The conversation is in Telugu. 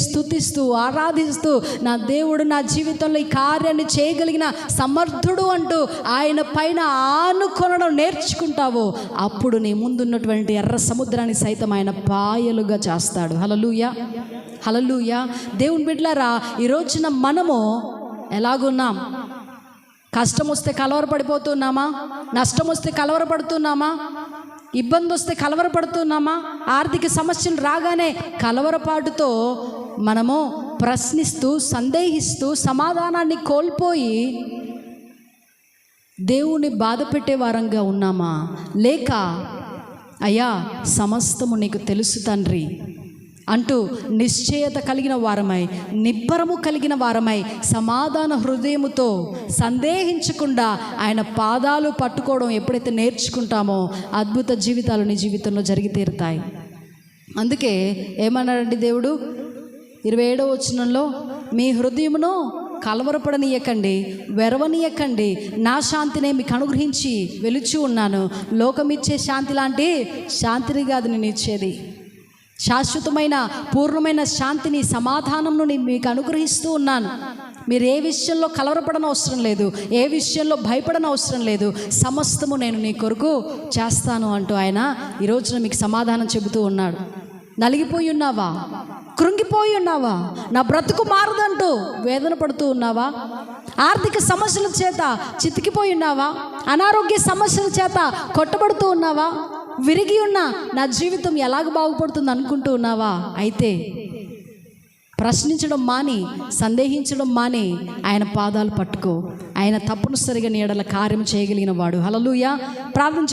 స్తుతిస్తూ ఆరాధిస్తూ నా దేవుడు నా జీవితంలో ఈ కార్యాన్ని చేయగలిగిన సమర్థుడు అంటూ ఆయన పైన ఆనుకొనడం నేర్చుకుంటావో అప్పుడు నీ ముందున్నటువంటి ఎర్ర సముద్రాన్ని సైతం ఆయన పాయలుగా చేస్తాడు. హలలుయ హలలుయ దేవుని బిడ్లారా ఈ రోజున మనము ఎలాగున్నాం? కష్టం వస్తే కలవరపడిపోతున్నామా? నష్టం వస్తే కలవరపడుతున్నామా? ఇబ్బంది వస్తే కలవరపడుతున్నామా? ఆర్థిక సమస్యలు రాగానే కలవరపాటుతో మనము ప్రశ్నిస్తూ సందేహిస్తూ సమాధానాన్ని కోల్పోయి దేవుని బాధ పెట్టే వారంగా ఉన్నామా? లేక అయ్యా సమస్తము నీకు తెలుసు తండ్రి అంటూ నిశ్చయత కలిగిన వారమై నిబ్బరము కలిగిన వారమై సమాధాన హృదయముతో సందేహించకుండా ఆయన పాదాలు పట్టుకోవడం ఎప్పుడైతే నేర్చుకుంటామో అద్భుత జీవితాలు నీ జీవితంలో జరిగి తీరుతాయి. అందుకే ఏమన్నాడండి దేవుడు? ఇరవై ఏడవ వచనంలో మీ హృదయమును కలవరపడనీయకండి వెరవనీయకండి. నా శాంతినే మీకు అనుగ్రహించి వెలుచు ఉన్నాను. లోకమిచ్చే శాంతి లాంటి శాంతిని కాదు నేను ఇచ్చేది. శాశ్వతమైన పూర్ణమైన శాంతిని సమాధానంను నేను మీకు అనుగ్రహిస్తూ ఉన్నాను. మీరు ఏ విషయంలో కలవరపడన అవసరం లేదు ఏ విషయంలో భయపడన అవసరం లేదు. సమస్తము నేను నీ కొరకు చేస్తాను అంటూ ఆయన ఈ రోజున మీకు సమాధానం చెబుతూ ఉన్నాడు. నలిగిపోయి ఉన్నావా? కృంగిపోయి ఉన్నావా? నా బ్రతుకు మారదంటూ వేదన పడుతూ ఉన్నావా? ఆర్థిక సమస్యల చేత చితికిపోయి ఉన్నావా? అనారోగ్య సమస్యల చేత కొట్టబడుతూ ఉన్నావా? విరిగి ఉన్న నా జీవితం ఎలాగ బాగుపడుతుంది అనుకుంటూ ఉన్నావా? అయితే ప్రశ్నించడం మాని సందేహించడం మాని ఆయన పాదాలు పట్టుకో. ఆయన తప్పనిసరిగా నీడల కార్యం చేయగలిగిన వాడు. హలలుయ ప్రార్థన